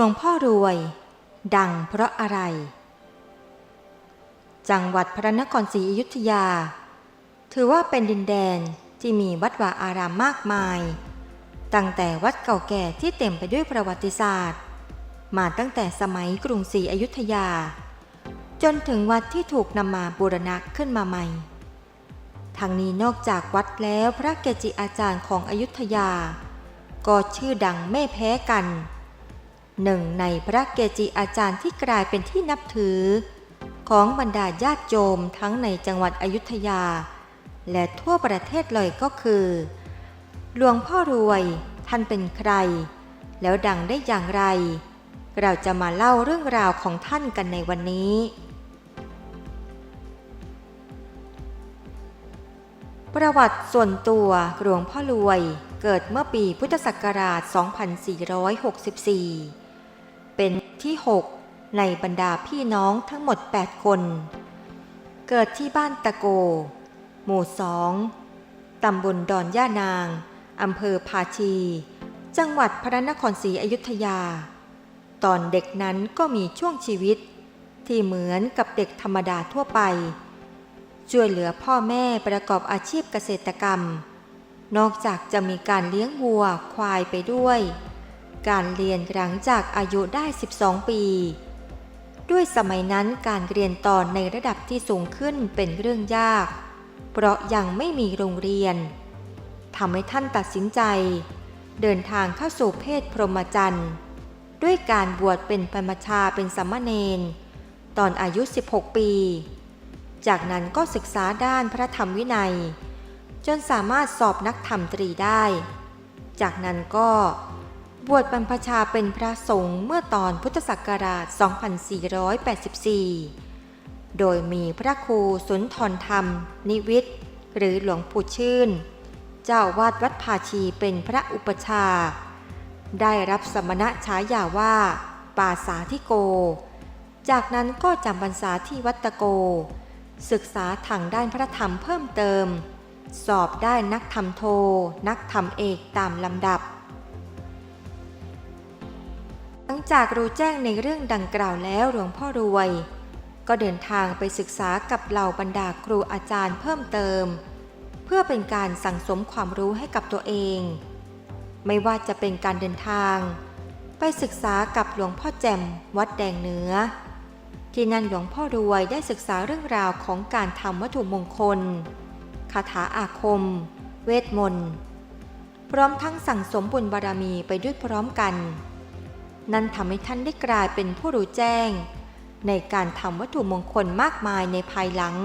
หลวงพ่อรวย ดังเพราะอะไร จังหวัดพระนครศรีอยุธยา ถือว่าเป็นดินแดนที่มีวัดวาอารามมากมาย ตั้งแต่วัดเก่าแก่ที่เต็มไปด้วยประวัติศาสตร์ มาตั้งแต่สมัยกรุงศรีอยุธยา จนถึงวัดที่ถูกนำมาบูรณะขึ้นมาใหม่ทางนี้นอกจากวัดแล้วพระเกจิอาจารย์ของอยุธยา ก็ชื่อดังไม่แพ้กัน หนึ่งในพระเกจิอาจารย์ที่กลายเป็นที่นับถือ ของบรรดาญาติโยมทั้งในจังหวัดอยุธยา และทั่วประเทศเลยก็คือ หลวงพ่อรวยท่านเป็นใคร แล้วดังได้อย่างไร เราจะมาเล่าเรื่องราวของท่านกันในวันนี้ประวัติส่วนตัวหลวงพ่อรวยเกิดเมื่อปีพุทธศักราช 2464 เป็นที่6ในบรรดาพี่น้องทั้งหมด 8 คน เกิดที่บ้านตะโก หมู่สองตำบลดอนย่านาง อำเภอภาชี จังหวัดพระนครศรีอยุธยา ตอนเด็กนั้นก็มีช่วงชีวิต ที่เหมือนกับเด็กธรรมดาทั่วไป ช่วยเหลือพ่อแม่ประกอบอาชีพเกษตรกรรม นอกจากจะมีการเลี้ยงวัวควายไปด้วย การเรียนหลังจากอายุได้ 12 ปี ด้วยสมัยนั้นการเรียนต่อในระดับที่สูงขึ้นเป็นเรื่องยาก เพราะยังไม่มีโรงเรียนทำให้ท่านตัดสินใจ เดินทางเข้าสู่เพศพรหมจรรย์ด้วยการบวชเป็นปรมชาเป็นสัมมาเนนตอนอายุ 16 ปี จากนั้นก็ศึกษาด้านพระธรรมวินัย จนสามารถสอบนักธรรมตรีได้ จากนั้นก็ บวชบรรพชาเป็นพระสงฆ์เมื่อตอนพุทธศักราช 2484 โดยมีพระครูสุนทรธรรม นิวิทย์หรือหลวงปู่ชื่น เจ้าวาดวัดภาชีเป็นพระอุปชา ได้รับสมณะฉายาว่า ป่าสาธิโก จากนั้นก็จำพรรษาที่วัดตะโก ศึกษาทางด้านพระธรรมเพิ่มเติม สอบได้นักธรรมโท นักธรรมเอกตามลำดับ หลังจากรู้แจ้งในเรื่องดังกล่าวแล้วหลวงพ่อรวย ก็เดินทางไปศึกษากับเหล่าบรรดาครูอาจารย์เพิ่มเติม เพื่อเป็นการสั่งสมความรู้ให้กับตัวเอง ไม่ว่าจะเป็นการเดินทาง ไปศึกษากับหลวงพ่อแจ่มวัดแดงเหนือ ที่นั่นหลวงพ่อรวยได้ศึกษาเรื่องราวของการทำวัตถุมงคลคาถาอาคม เวทมนต์พร้อมทั้งสั่งสมบุญบารมีไปด้วยพร้อมกัน นั่นทำให้ท่านได้กลายเป็นผู้รู้แจ้ง ในการทำวัตถุมงคลมากมายในภายหลัง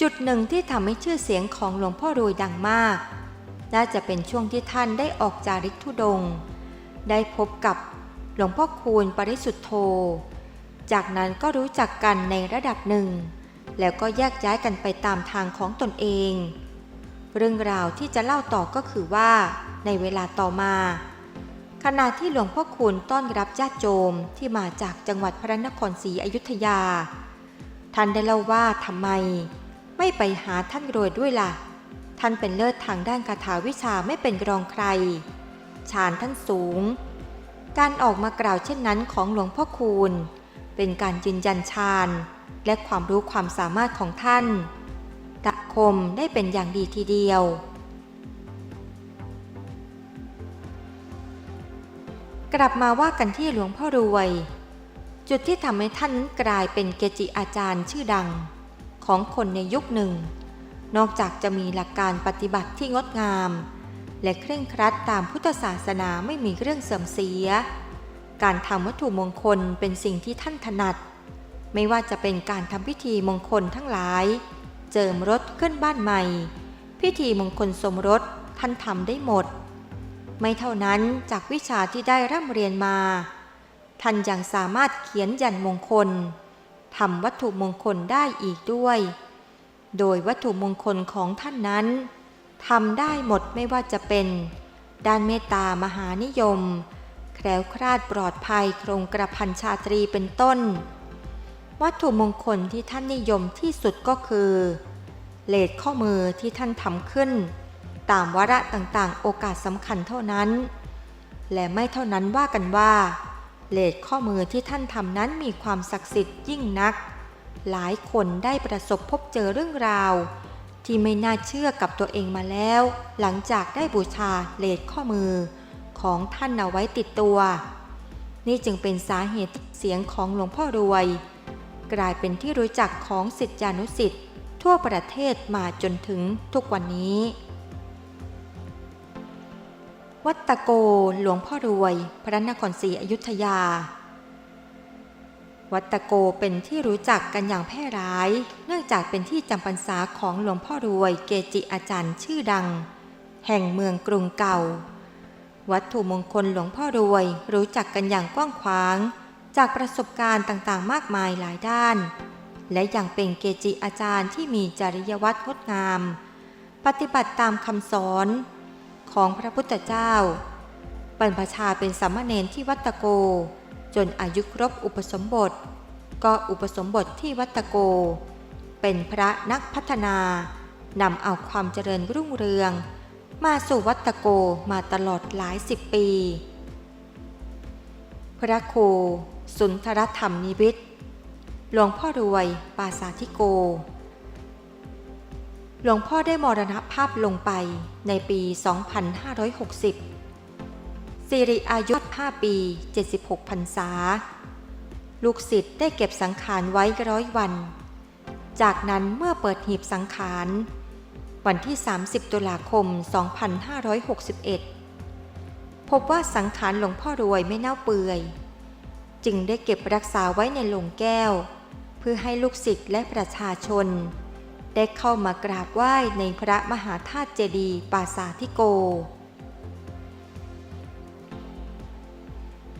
จุดหนึ่งที่ทำให้ชื่อเสียงของหลวงพ่อรวยดังมาก น่าจะเป็นช่วงที่ท่านได้ออกจาริกธุดง ได้พบกับหลวงพ่อคูณปริสุทธโธ จากนั้นก็รู้จักกันในระดับหนึ่ง แล้วก็แยกย้ายกันไปตามทางของตนเอง เรื่องราวที่จะเล่าต่อก็คือว่า ในเวลาต่อมา ขณะที่หลวงพ่อคูณต้อนรับญาติโยมที่มาจากจังหวัดพระนครศรีอยุธยา ท่านได้เล่าว่าทำไม ไม่ไปหาท่านรวยด้วยล่ะ ท่านเป็นเลิศทางด้านคาถาวิชาไม่เป็นรองใครฌานท่านสูง การออกมากล่าวเช่นนั้นของหลวงพ่อคูณ เป็นการยืนยันฌานและความรู้ความสามารถของท่าน ตะคมได้เป็นอย่างดีทีเดียว กลับมาว่ากันที่หลวงพ่อรวย จุดที่ทำให้ท่านนั้นกลายเป็นเกจิอาจารย์ชื่อดังของคนในยุคหนึ่ง นอกจากจะมีหลักการปฏิบัติที่งดงาม และเคร่งครัดตามพุทธศาสนาไม่มีเรื่องเสื่อมเสีย การทำวัตถุมงคลเป็นสิ่งที่ท่านถนัด ไม่ว่าจะเป็นการทำพิธีมงคลทั้งหลาย เจิมรถขึ้นบ้านใหม่ พิธีมงคลสมรสท่านทำได้หมด ไม่เท่านั้นจากวิชาที่ได้ร่ำเรียนมา ท่านยังสามารถเขียนยันมงคลทำวัตถุมงคลได้อีกด้วย โดยวัตถุมงคลของท่านนั้นทำได้หมดไม่ว่าจะเป็น ด้านเมตตามหานิยม แคล้วคลาดปลอดภัยโครงกระพันชาตรีเป็นต้น วัตถุมงคลที่ท่านนิยมที่สุดก็คือ เลดข้อมือที่ท่านทำขึ้น ตามวาระต่างๆ โอกาสสำคัญเท่านั้น และไม่เท่านั้นว่ากันว่า เลดข้อมือที่ท่านทำนั้นมีความศักดิ์สิทธิ์ยิ่งนัก หลายคนได้ประสบพบเจอเรื่องราว ที่ไม่น่าเชื่อกับตัวเองมาแล้ว หลังจากได้บูชาเลดข้อมือของท่านเอาไว้ติดตัว นี่จึงเป็นสาเหตุเสียงของหลวงพ่อรวย กลายเป็นที่รู้จักของสิทธิานุสิทธิ์ทั่วประเทศมาจนถึงทุกวันนี้ วัดตะโกหลวงพ่อรวย พระนครศรีอยุธยา วัดตะโกเป็นที่รู้จักกันอย่างแพร่หลาย เนื่องจากเป็นที่จำพรรษาของหลวงพ่อรวยเกจิอาจารย์ชื่อดัง แห่งเมืองกรุงเก่า วัตถุมงคลหลวงพ่อรวยรู้จักกันอย่างกว้างขวาง จากประสบการณ์ต่างๆ มากมายหลายด้าน และยังเป็นเกจิอาจารย์ที่มีจริยวัตรงดงาม ปฏิบัติตามคำสอนของพระพุทธเจ้าบรรพชาเป็นสามเณรที่วัดตะโก จนอายุครบอุปสมบท ก็อุปสมบทที่วัดตะโก เป็นพระนักพัฒนานำเอาความเจริญรุ่งเรือง มาสู่วัดตะโกมาตลอดหลายสิบปี พระครู สุนทรธรรมนิวิทย์หลวงพ่อรวยปาสาธิโก หลวงพ่อได้มรณภาพลงไปในปี 2560 สิริอายุ 5 ปี 76พรรษา ลูกศิษย์ได้เก็บสังขารไว้ร้อยวัน จากนั้นเมื่อเปิดหีบสังขาร วันที่ 30 ตุลาคม 2561 พบว่าสังขารหลวงพ่อรวยไม่เน่าเปื่อย จึงได้เก็บรักษาไว้ในโลงแก้ว เพื่อให้ลูกศิษย์และประชาชน ได้เข้ามากราบไหว้ในพระมหาธาตุเจดีย์ปาสาธิโก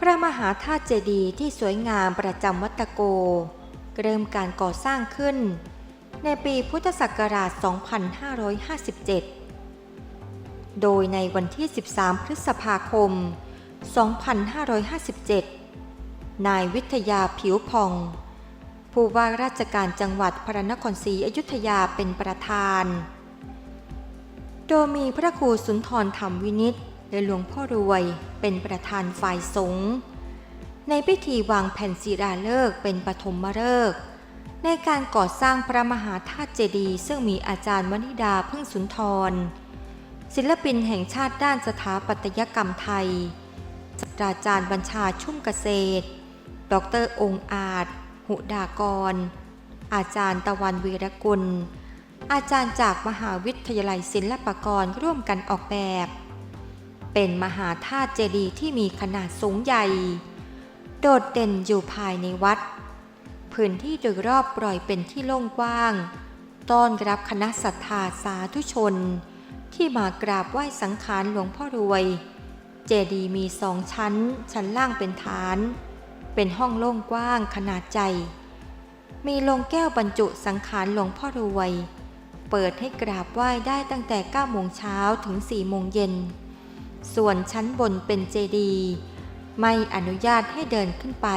พระมหาธาตุเจดีย์ที่สวยงามประจำวัตโก เริ่มการก่อสร้างขึ้น ในปีพุทธศักราช 2557โดยในวันที่ 13 พฤษภาคม 2557 นายวิทยาผิวพอง ผู้ว่าราชการจังหวัดพระนครศรีอยุธยาเป็นประธาน โดยมีพระครูสุนทรธรรมวินิตและหลวงพ่อรวยเป็นประธานฝ่ายสงฆ์ในพิธีวางแผ่นศิลาฤกษ์เป็นปฐมฤกษ์ในการก่อสร้างพระมหาธาตุเจดีย์ซึ่งมีอาจารย์วนิดาพึ่งสุนทร ศิลปินแห่งชาติด้านสถาปัตยกรรมไทยศาสตราจารย์บัญชาชุ่มเกษตร ดรองอาจ หุดากร อาจารย์ตะวันวีรกุล อาจารย์จากมหาวิทยาลัยศิลปากรร่วมกันออกแบบ เป็นมหาธาตุเจดีย์ที่มีขนาดสูงใหญ่ โดดเด่นอยู่ภายในวัด พื้นที่โดยรอบปล่อยเป็นที่โล่งกว้าง ต้อนรับคณะศรัทธาสาธุชน ที่มากราบไหว้สังขารหลวงพ่อรวย เจดีย์มีสองชั้น ชั้นล่างเป็นฐาน เป็นห้องโล่งกว้างขนาดใหญ่มีโลงแก้วบรรจุสังขารหลวงพ่อรวย เปิดให้กราบไหว้ได้ตั้งแต่9โมงเช้าถึง4โมงเย็น ส่วนชั้นบนเป็นเจดีย์ไม่อนุญาตให้เดินขึ้นไป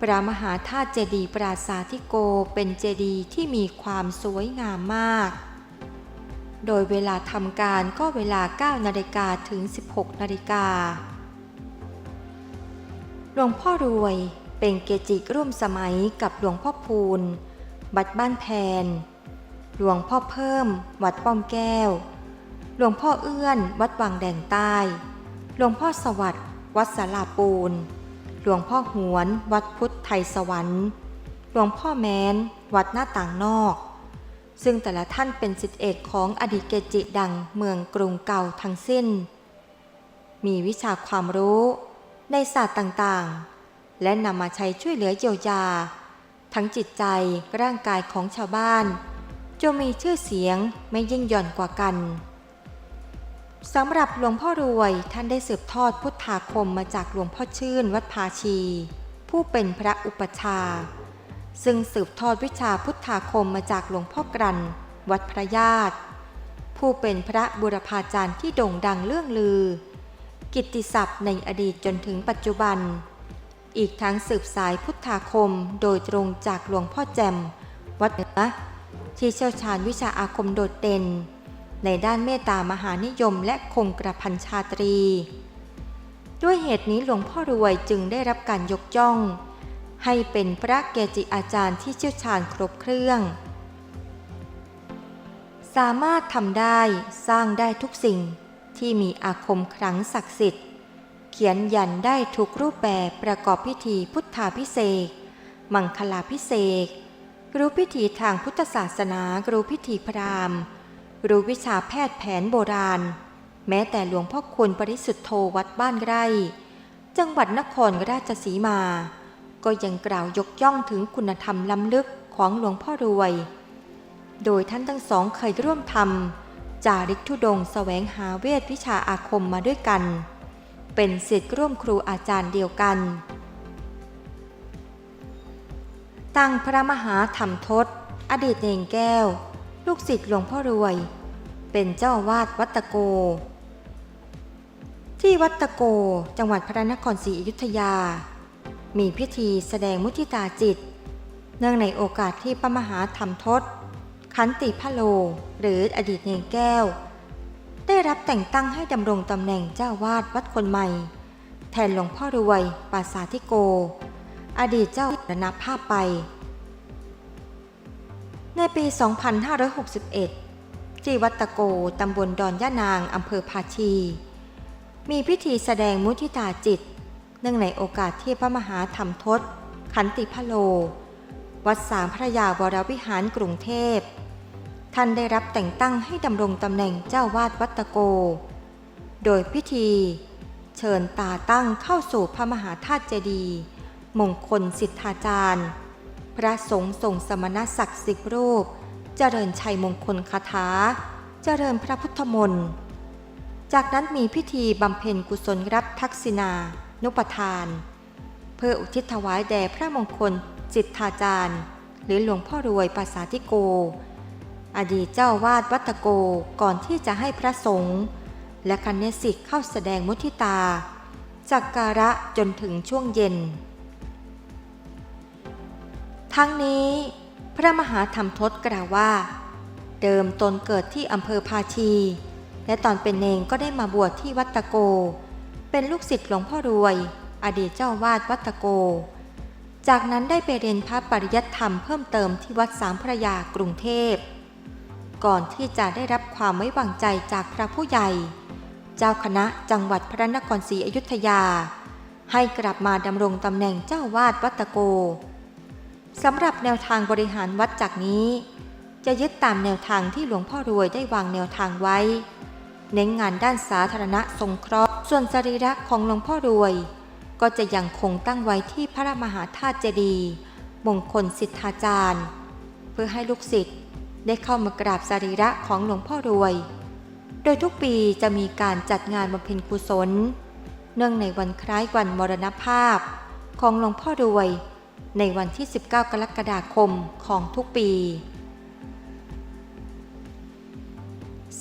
พระมหาธาตุเจดีย์ปราสาทิโกเป็นเจดีย์ที่มีความสวยงามมาก โดยเวลาทำการก็เวลา9นาฬิกาถึง 16นาฬิกา หลวงพ่อรวยเป็นเกจิร่วมสมัยกับหลวงพ่อพูนวัดบ้านแพน หลวงพ่อเพิ่ม วัดป้อมแก้ว หลวงพ่อเอื้อน วัดวังแดงใต้ หลวงพ่อสวัสดิ์วัดสาลาปูน หลวงพ่อหวน วัดพุทธไทยสวรรค์ หลวงพ่อแม้น วัดหน้าต่างนอก ซึ่งแต่ละท่านเป็นสิทธิเอกของอดีตเกจิดังเมืองกรุงเก่าทั้งสิ้น มีวิชาความรู้ ในศาสตร์ต่างๆ และนำมาใช้ช่วยเหลือเยียวยา ทั้งจิตใจร่างกายของชาวบ้านจะมีชื่อเสียงไม่ยิ่งหย่อนกว่ากันสำหรับหลวงพ่อรวยท่านได้สืบทอดพุทธาคมมาจากหลวงพ่อชื่นวัดภาชี ผู้เป็นพระอุปชา ซึ่งสืบทอดวิชาพุทธาคมมาจากหลวงพ่อกรัน วัดพระญาติ ผู้เป็นพระบุรพาจารย์ที่โด่งดังเรื่องลือ กิตติศัพท์ในอดีตจนถึงปัจจุบัน อีกทั้งสืบสายพุทธาคมโดยตรงจากหลวงพ่อแจมวัดเหนือที่เชี่ยวชาญวิชาอาคมโดดเด่น ในด้านเมตตามหานิยมและคงกระพันชาตรี ด้วยเหตุนี้หลวงพ่อรวยจึงได้รับการยกย่อง ให้เป็นพระเกจิอาจารย์ที่เชี่ยวชาญครบเครื่อง สามารถทำได้สร้างได้ทุกสิ่ง ที่มีอาคมครั้งศักดิ์สิทธิ์ เขียนยันได้ทุกรูปแบบประกอบพิธีพุทธาพิเศษมังคลาพิเศษรู้พิธีทางพุทธศาสนา รู้พิธีพราหมณ์ รู้วิชาแพทย์แผนโบราณ แม้แต่หลวงพ่อคุณปริสุทธโธวัดบ้านไร่ จังหวัดนครราชสีมา ก็ยังกล่าวยกย่องถึงคุณธรรมล้ำลึกของหลวงพ่อรวย โดยท่านทั้งสองเคยร่วมทำ จาริกธุดงค์แสวงหาเวทวิชาอาคมมาด้วยกัน เป็นศิษย์ร่วมครูอาจารย์เดียวกัน ตั้งพระมหาธรรมทศ อดีตเนงแก้ว ลูกศิษย์หลวงพ่อรวย เป็นเจ้าอาวาดวัดตะโก ที่วัดตะโกจังหวัดพระนครศรีอยุธยา มีพิธีแสดงมุทิตาจิต เนื่องในโอกาสที่พระมหาธรรมทศ ขันติพะโล หรืออดีตเนงแก้ว ได้รับแต่งตั้งให้ดำรงตำแหน่งเจ้าวาดวัดคนใหม่ แทนหลวงพ่อรวยปราสาทธิโก อดีตเจ้าระนาภาพไป ในปี 2561 ที่วัดตะโกตำบลดอนย่านางอำเภอภาชี มีพิธีแสดงมุทิตาจิต เนื่องในโอกาสที่พระมหาธรรมทศขันติพะโลวัดสามพระยาวรวิหารกรุงเทพ ท่านได้รับแต่งตั้งให้ดำรงตำแหน่งเจ้าวาดวัดตะโก โดยพิธี เชิญตาตั้งเข้าสู่พระมหาธาตุเจดีย์มงคลสิทธาจารย์ พระสงฆ์ทรงสมณศักดิ์สิบรูป เจริญชัยมงคลคาถา เจริญพระพุทธมนต์ จากนั้นมีพิธีบำเพ็ญกุศลรับทักษิณา นุปทาน เพื่ออุทิศถวายแด่พระมงคลจิตทาจารย์ หรือหลวงพ่อรวยปราสาธิโก อดีตเจ้าวาดวัตโกก่อนที่จะให้พระสงฆ์และคณะสิทธิ์เข้าแสดงมุทิตาจากการะจนถึงช่วงเย็น ทั้งนี้ พระมหาธรรมทศกล่าวว่า เดิมตนเกิดที่อำเภอภาชี และตอนเป็นเนงก็ได้มาบวชที่วัตโก เป็นลูกศิษย์หลวงพ่อรวย อดีตเจ้าวาดวัตโก จากนั้นได้ไปเรียนพระปริยัติธรรมเพิ่มเติมที่วัดสามพระยากรุงเทพ ก่อนที่จะได้รับความไว้วางใจจากพระผู้ใหญ่ เจ้าคณะจังหวัดพระนครศรีอยุธยา ให้กลับมาดำรงตำแหน่งเจ้าวาดวัดตะโกสำหรับแนวทางบริหารวัดจากนี้ จะยึดตามแนวทางที่หลวงพ่อรวยได้วางแนวทางไว้ เน้นงานด้านสาธารณะสงเคราะห์ ส่วนสรีระของหลวงพ่อรวย ก็จะยังคงตั้งไว้ที่พระมหาธาตุเจดีย์มงคลสิทธาจารย์ เพื่อให้ลูกศิษย์ ได้เข้ามากราบสรีระของหลวงพ่อรวย โดยทุกปีจะมีการจัดงานบำเพ็ญกุศล เนื่องในวันคล้ายวันมรณภาพ ของหลวงพ่อรวย ในวันที่ 19 กรกฎาคมของทุกปี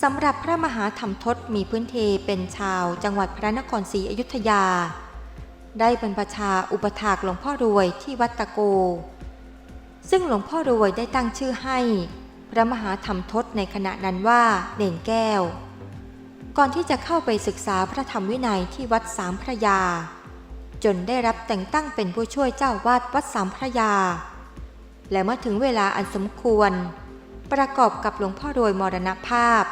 สำหรับพระมหาธรรมทศมีพื้นเพเป็นชาวจังหวัดพระนครศรีอยุธยา ได้บรรพชาอุปถากหลวงพ่อรวยที่วัดตะโก ซึ่งหลวงพ่อรวยได้ตั้งชื่อให้ พระมหาธรรมทศในขณะนั้นว่าเด่นแก้ว ก่อนที่จะเข้าไปศึกษาพระธรรมวินัยที่วัดสามพระยา จนได้รับแต่งตั้งเป็นผู้ช่วยเจ้าวาดวัดสามพระยา และเมื่อถึงเวลาอันสมควร ประกอบกับหลวงพ่อรวยมรณภาพ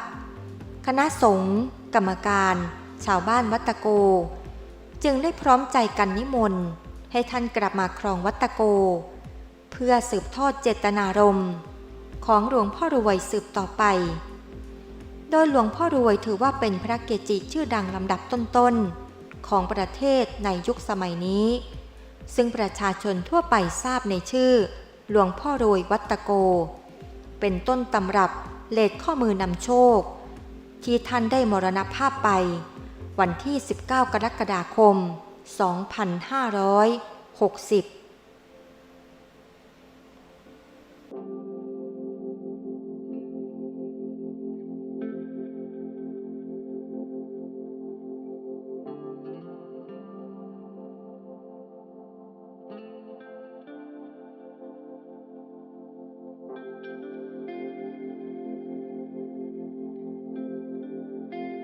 คณะสงฆ์กรรมการ ชาวบ้านวัดตะโก จึงได้พร้อมใจกันนิมนต์ให้ท่านกลับมาครองวัดตะโก เพื่อสืบทอดเจตนารมณ์ ของหลวงพ่อรวยสืบต่อไป โดยหลวงพ่อรวยถือว่าเป็นพระเกจิชื่อดังลำดับต้นๆ ของประเทศในยุคสมัยนี้ ซึ่งประชาชนทั่วไปทราบในชื่อ หลวงพ่อรวยวัตโก เป็นต้นตำรับเลดข้อมือนำโชค ที่ท่านได้มรณภาพไป วันที่ 19 กรกฎาคม 2560